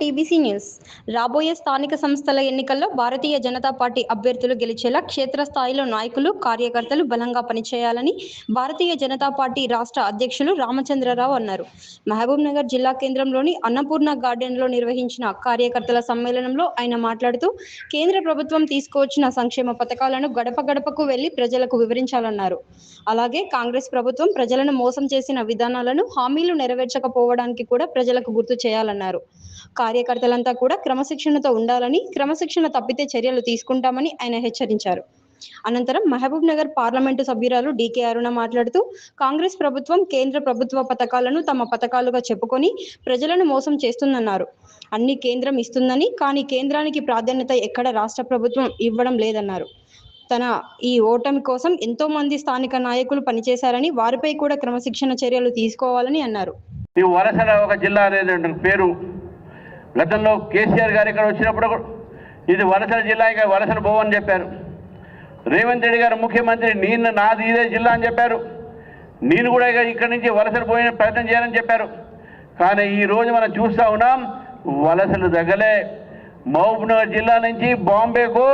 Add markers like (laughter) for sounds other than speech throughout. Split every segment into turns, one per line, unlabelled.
TBC news. రాబోయే స్థానిక సంస్థల ఎన్నికల్లో భారతీయ జనతా పార్టీ అభ్యర్థులు గెలిచేలా క్షేత్రస్థాయిలో నాయకులు కార్యకర్తలు బలంగా పనిచేయాలని భారతీయ జనతా పార్టీ రాష్ట్ర అధ్యక్షులు రామచంద్రరావు అన్నారు. మహబూబ్ నగర్ జిల్లా కేంద్రంలోని అన్నపూర్ణ గార్డెన్లో నిర్వహించిన కార్యకర్తల సమ్మేళనంలో ఆయన మాట్లాడుతూ కేంద్ర ప్రభుత్వం తీసుకువచ్చిన సంక్షేమ పథకాలను గడప గడపకు వెళ్ళి ప్రజలకు వివరించాలన్నారు. అలాగే కాంగ్రెస్ ప్రభుత్వం ప్రజలను మోసం చేసిన విధానాలను హామీలు నెరవేర్చకపోవడానికి కూడా ప్రజలకు గుర్తు చేయాలన్నారు. కార్యకర్తలంతా కూడా క్రమశిక్షణతో ఉండాలని క్రమశిక్షణ తప్పితే చర్యలు తీసుకుంటామని ఆయన హెచ్చరించారు. అనంతరం మహబూబ్ నగర్ పార్లమెంటు సభ్యురాలు డీకే అరుణ మాట్లాడుతూ కాంగ్రెస్ ప్రభుత్వం కేంద్ర ప్రభుత్వ పథకాలను తమ పథకాలుగా చెప్పుకొని ప్రజలను మోసం చేస్తుందన్నారు. అన్ని కేంద్రం ఇస్తుందని కానీ కేంద్రానికి ప్రాధాన్యత ఎక్కడ రాష్ట్ర ప్రభుత్వం ఇవ్వడం లేదన్నారు. తన ఈ ఓటమి కోసం ఎంతో మంది స్థానిక నాయకులు పనిచేశారని వారిపై కూడా క్రమశిక్షణ చర్యలు తీసుకోవాలని అన్నారు.
ఒక జిల్లా అనేది పేరు గతంలో కేసీఆర్ గారు ఇక్కడ వచ్చినప్పుడు కూడా ఇది వలసల జిల్లా ఇంకా వలసలు పోవని చెప్పారు. రేవంత్ రెడ్డి గారు ముఖ్యమంత్రి నేను నాది ఇదే జిల్లా అని చెప్పారు. నేను కూడా ఇక ఇక్కడి నుంచి వలసలు పోయిన ప్రయత్నం చేయాలని చెప్పారు. కానీ ఈ రోజు మనం చూస్తూ ఉన్నాం వలసలు తగ్గలే. మహబూబ్నగర్ జిల్లా నుంచి బాంబేకు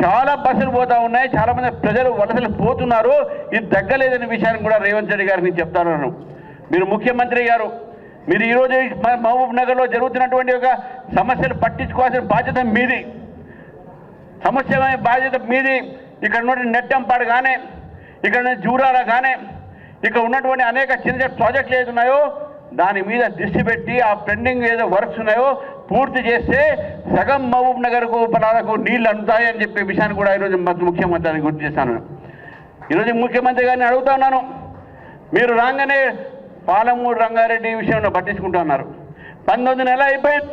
చాలా బస్సులు పోతా ఉన్నాయి. చాలామంది ప్రజలు వలసలు పోతున్నారు. ఇది తగ్గలేదనే విషయాన్ని కూడా రేవంత్ రెడ్డి గారికి నేను చెప్తాను. మీరు ముఖ్యమంత్రి గారు మీరు ఈరోజు మన మహబూబ్ నగర్లో జరుగుతున్నటువంటి ఒక సమస్యలు పట్టించుకోవాల్సిన బాధ్యత మీది. సమస్య బాధ్యత మీది. ఇక్కడ ఉన్నటువంటి నెట్టంపాడు కానీ ఇక్కడ ఉన్న జూరాల కానీ ఇక్కడ ఉన్నటువంటి అనేక చిన్న చిన్న ప్రాజెక్టులు ఏది ఉన్నాయో దాని మీద దృష్టి పెట్టి ఆ పెండింగ్ ఏదో వర్క్స్ ఉన్నాయో పూర్తి చేస్తే సగం మహబూబ్ నగర్కు పొలాలకు నీళ్ళు అందుతాయని చెప్పే విషయాన్ని కూడా ఈరోజు ముఖ్యమంత్రి ముఖ్యమంత్రిని గుర్తు చేశాను ఈరోజు ముఖ్యమంత్రి గారిని అడుగుతా ఉన్నాను. మీరు రాగానే పాలమూరు రంగారెడ్డి విషయంలో పట్టించుకుంటున్నారు పంతొమ్మిది నెల అయిపోయింది.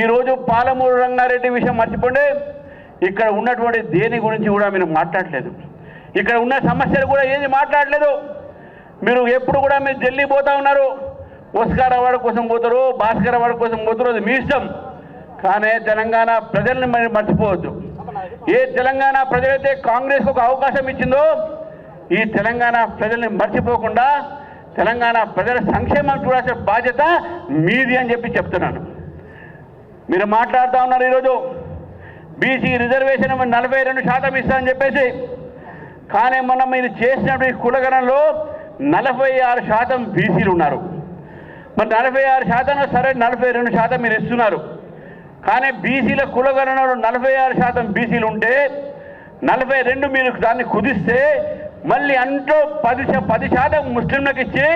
ఈరోజు పాలమూరు రంగారెడ్డి విషయం మర్చిపోండి. ఇక్కడ ఉన్నటువంటి దేని గురించి కూడా మీరు మాట్లాడలేదు. ఇక్కడ ఉన్న సమస్యలు కూడా ఏది మాట్లాడలేదు. మీరు ఎప్పుడు కూడా మీరు ఢిల్లీ పోతా ఉన్నారు. ఓస్కార్ అవార్డు కోసం పోతారు భాస్కర్ అవార్డు కోసం పోతారు అది మీ ఇష్టం. కానీ తెలంగాణ ప్రజల్ని మరి మర్చిపోవద్దు. ఏ తెలంగాణ ప్రజలైతే కాంగ్రెస్కి ఒక అవకాశం ఇచ్చిందో ఈ తెలంగాణ ప్రజల్ని మర్చిపోకుండా తెలంగాణ ప్రజల సంక్షేమం చూడాల్సిన బాధ్యత మీది అని చెప్పి చెప్తున్నాను. మీరు మాట్లాడుతూ ఉన్నారు ఈరోజు. బీసీ రిజర్వేషన్ నలభై రెండు శాతం ఇస్తామని చెప్పేసి. కానీ మొన్న మీరు చేసినటువంటి కులగణంలో నలభై ఆరు శాతం బీసీలు ఉన్నారు. మరి నలభై ఆరు శాతం సరే నలభై రెండు శాతం మీరు ఇస్తున్నారు. కానీ బీసీల కులగణనలో నలభై ఆరు శాతం బీసీలు ఉంటే నలభై రెండు మీరు దాన్ని కుదిస్తే మళ్ళీ అంటూ పది పది శాతం ముస్లింలకు ఇచ్చి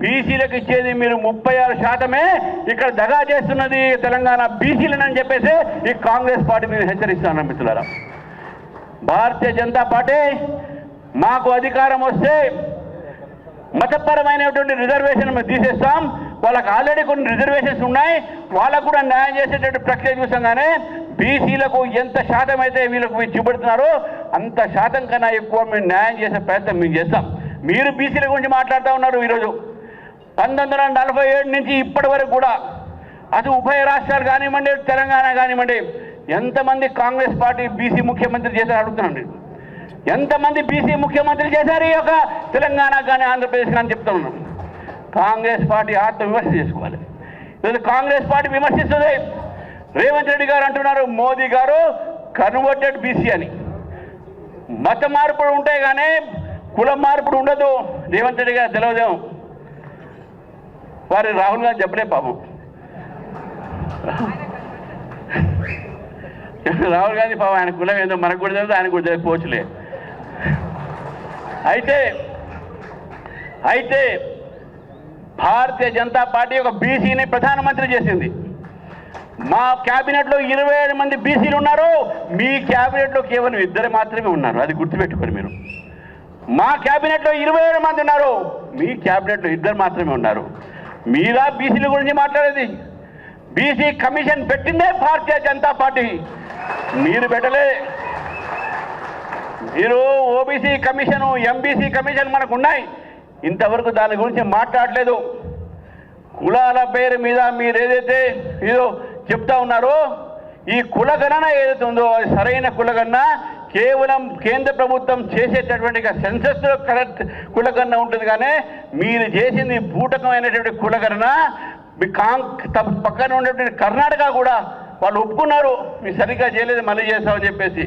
బీసీలకు ఇచ్చేది మీరు ముప్పై ఆరు శాతమే. ఇక్కడ దగా చేస్తున్నది తెలంగాణ బీసీలనని చెప్పేసి ఈ కాంగ్రెస్ పార్టీ మీరు హెచ్చరిస్తాను మిత్రులారా. భారతీయ జనతా పార్టీ మాకు అధికారం వస్తే మతపరమైనటువంటి రిజర్వేషన్ మేము తీసేస్తాం. వాళ్ళకి ఆల్రెడీ కొన్ని రిజర్వేషన్స్ ఉన్నాయి. వాళ్ళకు కూడా న్యాయం చేసేటటువంటి ప్రక్రియ చూసాం కానీ బీసీలకు ఎంత శాతం అయితే వీళ్ళకు మీరు చూపెడుతున్నారో అంత శాతం కన్నా ఎక్కువ మేము న్యాయం చేసే ప్రయత్నం మేము చేస్తాం. మీరు బీసీల గురించి మాట్లాడుతూ ఉన్నారు ఈరోజు. పంతొమ్మిది వందల నలభై ఏడు నుంచి ఇప్పటి వరకు కూడా అటు ఉభయ రాష్ట్రాలు కానివ్వండి తెలంగాణ కానివ్వండి ఎంతమంది కాంగ్రెస్ పార్టీ బీసీ ముఖ్యమంత్రి చేశారు అడుగుతున్నాను నేను. ఎంతమంది బీసీ ముఖ్యమంత్రి చేశారు ఈ యొక్క తెలంగాణ కానీ ఆంధ్రప్రదేశ్ కానీ చెప్తా ఉన్నాను. కాంగ్రెస్ పార్టీ ఆత్మ విమర్శ చేసుకోవాలి. ఈరోజు కాంగ్రెస్ పార్టీ విమర్శిస్తుంది. రేవంత్ రెడ్డి గారు అంటున్నారు మోదీ గారు కన్వర్టెడ్ బీసీ అని. మత మార్పులు ఉంటే కానీ కుల మార్పుడు ఉండదు. రేవంత్ రెడ్డి గారు తెలియదేమో వారి రాహుల్ గాంధీ చెప్పలే పాపం. రాహుల్ గాంధీ పాపం ఆయన కులం ఏందో మనకు కూడా తెలియదు ఆయన కూడా తెలియకపోవచ్చులే అయితే అయితే భారతీయ జనతా పార్టీ ఒక బీసీని ప్రధానమంత్రి చేసింది. మా క్యాబినెట్లో ఇరవై ఏడు మంది బీసీలు ఉన్నారు. మీ క్యాబినెట్లో కేవలం ఇద్దరు మాత్రమే ఉన్నారు. అది గుర్తుపెట్టుకోండి మీరు. మా క్యాబినెట్లో ఇరవై ఏడు మంది ఉన్నారు. మీ క్యాబినెట్లో ఇద్దరు మాత్రమే ఉన్నారు. మీరా బీసీల గురించి మాట్లాడేది? బీసీ కమిషన్ పెట్టిందే భారతీయ జనతా పార్టీ. మీరు పెట్టలే. మీరు ఓబీసీ కమిషన్ ఎంబీసీ కమిషన్ మనకు ఉన్నాయి. ఇంతవరకు దాని గురించి మాట్లాడలేదు. కులాల పేరు మీద మీరు ఏదైతే ఏదో చెప్తా ఉన్నారో ఈ కులగణన ఏదైతే ఉందో అది సరైన కులగణన కేవలం కేంద్ర ప్రభుత్వం చేసేటటువంటి సెన్సస్ కరెక్ట్ కులగణన ఉంటుంది కానీ మీరు చేసింది బూటకమైనటువంటి కులగణన మీ కాం పక్కన ఉన్నటువంటి కర్ణాటక కూడా వాళ్ళు ఒప్పుకున్నారు మీరు సరిగ్గా చేయలేదు మళ్ళీ చేస్తామని చెప్పేసి.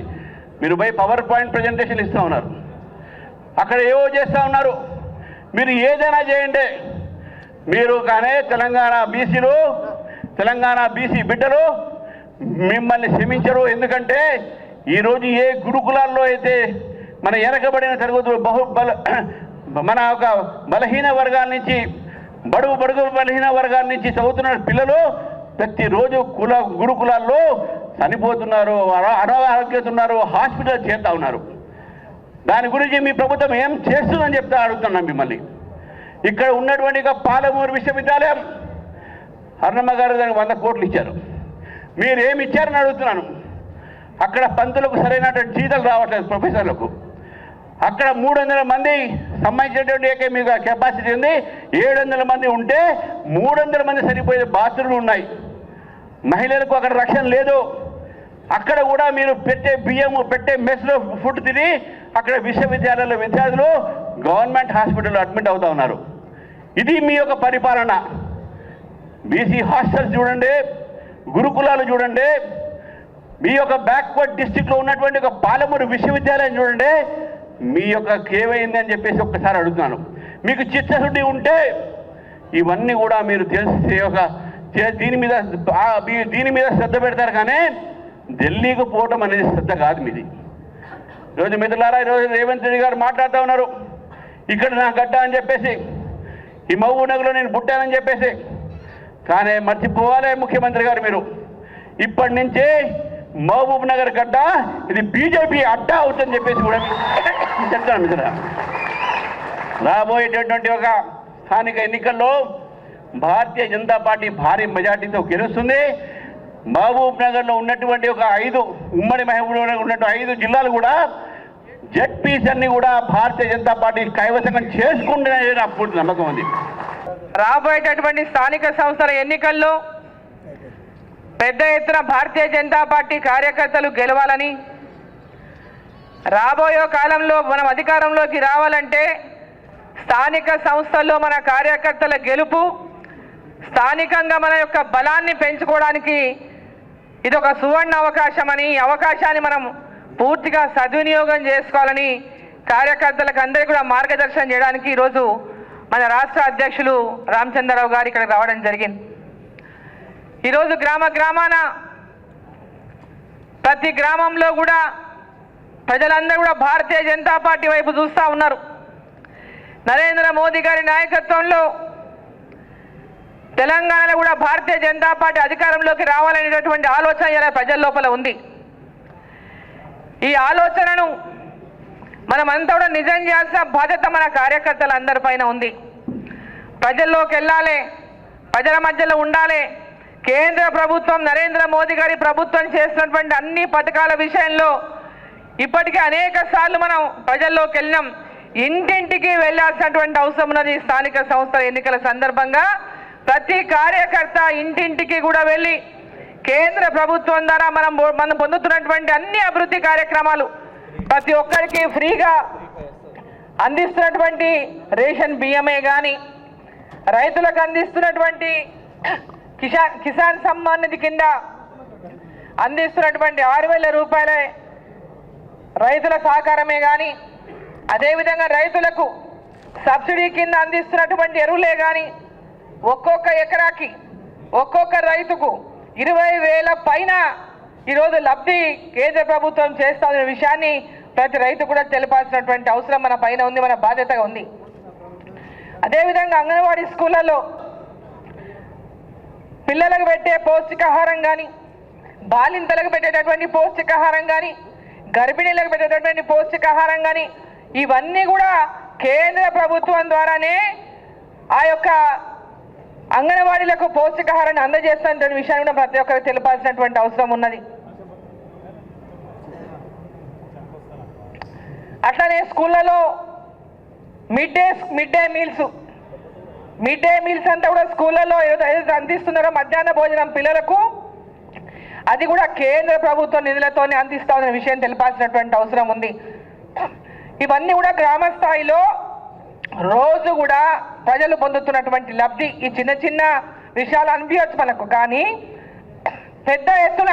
మీరు పోయి పవర్ పాయింట్ ప్రజెంటేషన్ ఇస్తూ ఉన్నారు. అక్కడ ఏవో చేస్తూ ఉన్నారు. మీరు ఏదైనా చేయండి. మీరు కానీ తెలంగాణ బీసీలు తెలంగాణ బీసీ బిడ్డలు మిమ్మల్ని క్షమించరు. ఎందుకంటే ఈరోజు ఏ గురుకులాల్లో అయితే మన వెనకబడిన తరగతులు బహు బల (clears throat) మన ఒక బలహీన వర్గాల నుంచి బడుగు బడుగు బలహీన వర్గాల నుంచి చదువుతున్న పిల్లలు ప్రతిరోజు కుల గురుకులాల్లో చనిపోతున్నారు అనారోగ్యతున్నారు హాస్పిటల్ చేరుతా ఉన్నారు. దాని గురించి మీ ప్రభుత్వం ఏం చేస్తుందని చెప్తా అడుగుతున్నాం మిమ్మల్ని. ఇక్కడ ఉన్నటువంటి పాలమూరు విశ్వవిద్యాలయం అన్నమ్మ గారు దానికి వంద కోట్లు ఇచ్చారు. మీరు ఏమి ఇచ్చారని అడుగుతున్నాను. అక్కడ పంతులకు సరైనటువంటి జీతాలు రావట్లేదు ప్రొఫెసర్లకు. అక్కడ మూడు వందల మంది సంబంధించినటువంటి ఏకైక కెపాసిటీ ఉంది. ఏడు వందల మంది ఉంటే మూడు వందల మంది సరిపోయే బాత్రూమ్లు ఉన్నాయి. మహిళలకు అక్కడ రక్షణ లేదు. అక్కడ కూడా మీరు పెట్టే బియ్యము పెట్టే మెస్లో ఫుడ్ తిని అక్కడ విశ్వవిద్యాలయాల విద్యార్థులు గవర్నమెంట్ హాస్పిటల్లో అడ్మిట్ అవుతా ఉన్నారు. ఇది మీ యొక్క పరిపాలన. బీసీ హాస్టల్స్ చూడండి గురుకులాలు చూడండి మీ యొక్క బ్యాక్వర్డ్ డిస్టిక్లో ఉన్నటువంటి ఒక పాలమూరు విశ్వవిద్యాలయం చూడండి మీ యొక్క ఏమైంది అని చెప్పేసి ఒక్కసారి అడుగుతున్నాను. మీకు చిత్తశుద్ధి ఉంటే ఇవన్నీ కూడా మీరు తెలిసే ఒక చే- దీని మీద మీ- దీని మీద శ్రద్ధ పెడతారు కానీ ఢిల్లీకి పోవటం అనేది శ్రద్ధ కాదు మీది. ఈరోజు మిత్రులారా ఈరోజు రేవంత్ రెడ్డి గారు మాట్లాడుతూ ఉన్నారు. ఇక్కడ నా గడ్డ అని చెప్పేసి ఈ మహబూబ్ నేను పుట్టానని చెప్పేసి కానీ మర్చిపోవాలి ముఖ్యమంత్రి గారు మీరు. ఇప్పటి నుంచి మహబూబ్ నగర్ గడ్డ ఇది బీజేపీ అడ్డా అవుతుందని చెప్పేసి కూడా చెప్తాను మిత్రుల రాబోయేటటువంటి ఒక స్థానిక ఎన్నికల్లో భారతీయ జనతా పార్టీ భారీ మెజార్టీతో గెలుస్తుంది. మహబూబ్ నగర్లో ఉన్నటువంటి ఒక ఐదు ఉమ్మడి మహబూబ్ నగర్ ఉన్నటువంటి ఐదు జిల్లాలు కూడా జడ్పీస్ అన్ని కూడా భారతీయ జనతా పార్టీ కైవసం చేసుకుంటున్నాయని అప్పుడు నమ్మకం ఉంది.
రాబోయేటటువంటి స్థానిక సంస్థల ఎన్నికల్లో పెద్ద ఎత్తున భారతీయ జనతా పార్టీ కార్యకర్తలు గెలవాలని రాబోయే కాలంలో మనం అధికారంలోకి రావాలంటే స్థానిక సంస్థల్లో మన కార్యకర్తల గెలుపు స్థానికంగా మన యొక్క బలాన్ని పెంచుకోవడానికి ఇది ఒక సువర్ణ అవకాశం అని ఈ అవకాశాన్ని మనం పూర్తిగా సద్వినియోగం చేసుకోవాలని కార్యకర్తలకు అందరికీ కూడా మార్గదర్శనం చేయడానికి ఈరోజు మన రాష్ట్ర అధ్యక్షులు రామచంద్రరావు గారు ఇక్కడ రావడం జరిగింది. ఈరోజు గ్రామ గ్రామాన ప్రతి గ్రామంలో కూడా ప్రజలందరూ కూడా భారతీయ జనతా పార్టీ వైపు చూస్తూ ఉన్నారు. నరేంద్ర మోదీ గారి నాయకత్వంలో తెలంగాణలో కూడా భారతీయ జనతా పార్టీ అధికారంలోకి రావాలనేటటువంటి ఆలోచన ఇలా ప్రజల లోపల ఉంది. ఈ ఆలోచనను మనమంతా కూడా నిజం చేయాల్సిన బాధ్యత మన కార్యకర్తలందరిపైన ఉంది. ప్రజల్లోకి వెళ్ళాలి. ప్రజల మధ్యలో ఉండాలి. కేంద్ర ప్రభుత్వం నరేంద్ర మోదీ గారి ప్రభుత్వం చేస్తున్నటువంటి అన్ని పథకాల విషయంలో ఇప్పటికే అనేక సార్లు మనం ప్రజల్లోకి వెళ్ళినాం. ఇంటింటికి వెళ్ళాల్సినటువంటి అవసరం ఉన్నది ఈ స్థానిక సంస్థల ఎన్నికల సందర్భంగా. ప్రతి కార్యకర్త ఇంటింటికి కూడా వెళ్ళి కేంద్ర ప్రభుత్వం ద్వారా మనం పొ- మనం పొందుతున్నటువంటి అన్ని అభివృద్ధి కార్యక్రమాలు ప్రతి ఒక్కరికి ఫ్రీగా అందిస్తున్నటువంటి రేషన్ బియ్యమే కానీ రైతులకు అందిస్తున్నటువంటి కిసాన్ కిసాన్ సమ్మాన్ నిధి కింద అందిస్తున్నటువంటి ఆరు వేల రూపాయల రైతుల సహకారమే కానీ అదేవిధంగా రైతులకు సబ్సిడీ కింద అందిస్తున్నటువంటి ఎరువులే కానీ ఒక్కొక్క ఎకరాకి ఒక్కొక్క రైతుకు ఇరవై వేల పైన ఈరోజు లబ్ధి కేంద్ర ప్రభుత్వం చేస్తున్న విషయాన్ని ప్రతి రైతు కూడా తెలిపాల్సినటువంటి అవసరం మన పైన ఉంది మన బాధ్యతగా ఉంది. అదేవిధంగా అంగన్వాడీ స్కూళ్ళలో పిల్లలకు పెట్టే పౌష్టికాహారం కానీ బాలింతలకు పెట్టేటటువంటి పౌష్టికాహారం కానీ గర్భిణీలకు పెట్టేటటువంటి పౌష్టికాహారం కానీ ఇవన్నీ కూడా కేంద్ర ప్రభుత్వం ద్వారానే ఆ యొక్క అంగన్వాడీలకు పౌష్టికాహారాన్ని అందజేస్తున్న విషయాన్ని కూడా ప్రతి ఒక్కరికి తెలిపాల్సినటువంటి అవసరం ఉన్నది. అట్లనే స్కూళ్ళలో mid day mid day meals mid day meals అంతా కూడా స్కూళ్ళలో ఏదో ఏదైతే అందిస్తున్నారో మధ్యాహ్న భోజనం పిల్లలకు అది కూడా కేంద్ర ప్రభుత్వ నిధులతోనే అందిస్తామనే విషయం తెలిపాల్సినటువంటి అవసరం ఉంది. ఇవన్నీ కూడా గ్రామ స్థాయిలో రోజు కూడా ప్రజలు పొందుతున్నటువంటి లబ్ధి ఈ చిన్న చిన్న విషయాలు అనిపించవచ్చు మనకు. కానీ పెద్ద ఎత్తున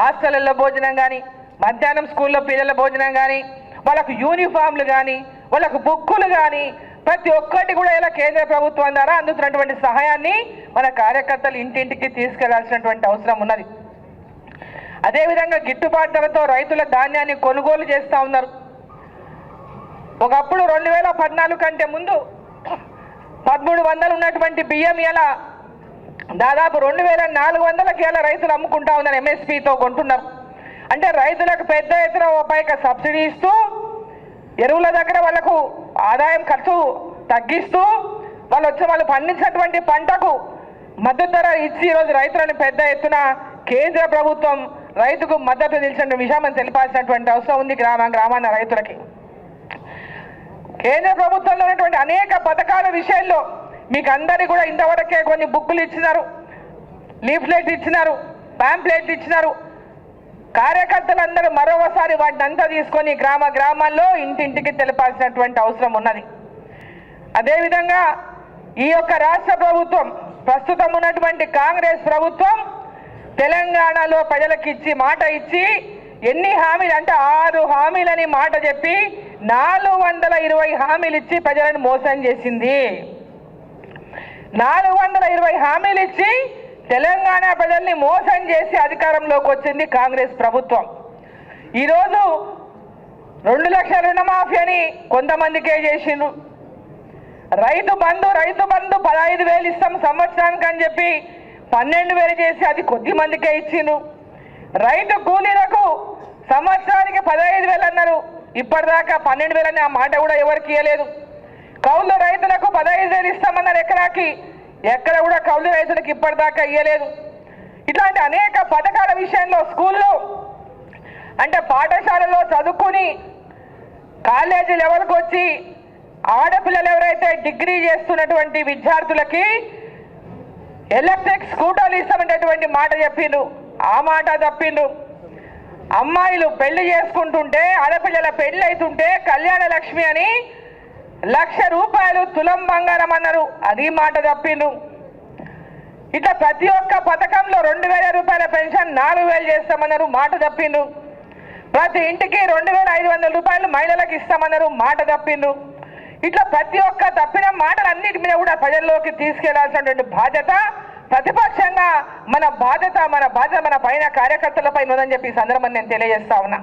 హాస్టళ్ళల్లో భోజనం కానీ మధ్యాహ్నం స్కూల్లో పిల్లల భోజనం కానీ వాళ్ళకు యూనిఫామ్లు కానీ వాళ్ళకు బుక్కులు కానీ ప్రతి ఒక్కటి కూడా ఇలా కేంద్ర ప్రభుత్వం ద్వారా అందుతున్నటువంటి సహాయాన్ని మన కార్యకర్తలు ఇంటింటికి తీసుకెళ్ళాల్సినటువంటి అవసరం ఉన్నది. అదేవిధంగా గిట్టుబాటు ధరతో రైతుల ధాన్యాన్ని కొనుగోలు చేస్తూ ఉన్నారు. ఒకప్పుడు రెండు వేల పద్నాలుగు కంటే ముందు పదమూడు వందలు ఉన్నటువంటి బియ్యం ఎలా? దాదాపు రెండు వేల నాలుగు వందలకి ఇలా రైతులు అమ్ముకుంటా ఉన్నారు ఎంఎస్పితో కొంటున్నారు అంటే రైతులకు పెద్ద ఎత్తున పైక సబ్సిడీ ఇస్తూ ఎరువుల దగ్గర వాళ్ళకు ఆదాయం ఖర్చు తగ్గిస్తూ వాళ్ళు వచ్చి వాళ్ళు పండించినటువంటి పంటకు మద్దతు ధర ఇచ్చి ఈరోజు రైతులను పెద్ద ఎత్తున కేంద్ర ప్రభుత్వం రైతుకు మద్దతు నిలిచిన విషయం తెలిపాల్సినటువంటి అవసరం ఉంది గ్రామ గ్రామాన రైతులకి. కేంద్ర ప్రభుత్వంలో ఉన్నటువంటి అనేక పథకాల విషయంలో మీకు అందరికీ కూడా ఇంతవరకే కొన్ని బుక్కులు ఇచ్చినారు. లీఫ్లెట్లు ఇచ్చినారు ప్యాంప్లెట్లు ఇచ్చినారు. కార్యకర్తలందరూ మరోసారి వాటిని అంతా తీసుకొని గ్రామ గ్రామాల్లో ఇంటింటికి తెలపాల్సినటువంటి అవసరం ఉన్నది. అదేవిధంగా ఈ యొక్క రాష్ట్ర ప్రభుత్వం ప్రస్తుతం ఉన్నటువంటి కాంగ్రెస్ ప్రభుత్వం తెలంగాణలో ప్రజలకు ఇచ్చి మాట ఇచ్చి ఎన్ని హామీలు అంటే ఆరు హామీలని మాట చెప్పి నాలుగు వందల ఇరవై హామీలు ఇచ్చి ప్రజలను మోసం చేసింది. నాలుగు వందల ఇరవై హామీలు ఇచ్చి తెలంగాణ ప్రజల్ని మోసం చేసి అధికారంలోకి వచ్చింది కాంగ్రెస్ ప్రభుత్వం. ఈరోజు రెండు లక్షల రుణమాఫీ అని కొంతమందికే చేసిండ్రు. రైతు బంధు రైతు బంధు పదహైదు వేలు ఇస్తాం సంవత్సరానికి అని చెప్పి పన్నెండు వేలు చేసి అది కొద్ది మందికే ఇచ్చిండు రైతు కూలీలకు సంవత్సరానికి పదహైదు వేలు అన్నారు. ఇప్పటిదాకా పన్నెండు వేలు ఆ మాట కూడా ఎవరికి ఇవ్వలేదు కౌలు రైతులకు పదహైదు వేలు ఇస్తామన్నారు ఎకరాకి. ఎక్కడ కూడా కౌలు రైతులకు ఇప్పటిదాకా ఇవ్వలేదు ఇట్లాంటి అనేక పథకాల విషయంలో స్కూల్లో అంటే పాఠశాలలో చదువుకుని కాలేజీ లెవెల్కి వచ్చి ఆడపిల్లలు ఎవరైతే డిగ్రీ చేస్తున్నటువంటి విద్యార్థులకి ఎలక్ట్రిక్ స్కూటర్లు ఇస్తామనేటువంటి మాట చెప్పిండ్రు. ఆ మాట తప్పిండ్రు. అమ్మాయిలు పెళ్ళి చేసుకుంటుంటే ఆడపిల్లల పెళ్ళి అవుతుంటే కళ్యాణ లక్ష్మి అని లక్ష రూపాయలు తులం బంగారం అన్నారు. అది మాట తప్పిండ్రు ఇట్లా ప్రతి ఒక్క పథకంలో రెండు వేల రూపాయల పెన్షన్ నాలుగు వేలు చేస్తామన్నారు. మాట తప్పిండ్రు ప్రతి ఇంటికి రెండు వేల ఐదు వందల రూపాయలు మహిళలకు ఇస్తామన్నారు. మాట తప్పిండ్రు ఇట్లా ప్రతి ఒక్క తప్పిన మాటలన్నిటి మీద కూడా ప్రజల్లోకి తీసుకెళ్ళాల్సినటువంటి బాధ్యత ప్రతిపక్షంగా మన బాధ్యత మన బాధ్యత మన పైన కార్యకర్తలపై ఉందని చెప్పి సందర్భం నేను తెలియజేస్తా ఉన్నా.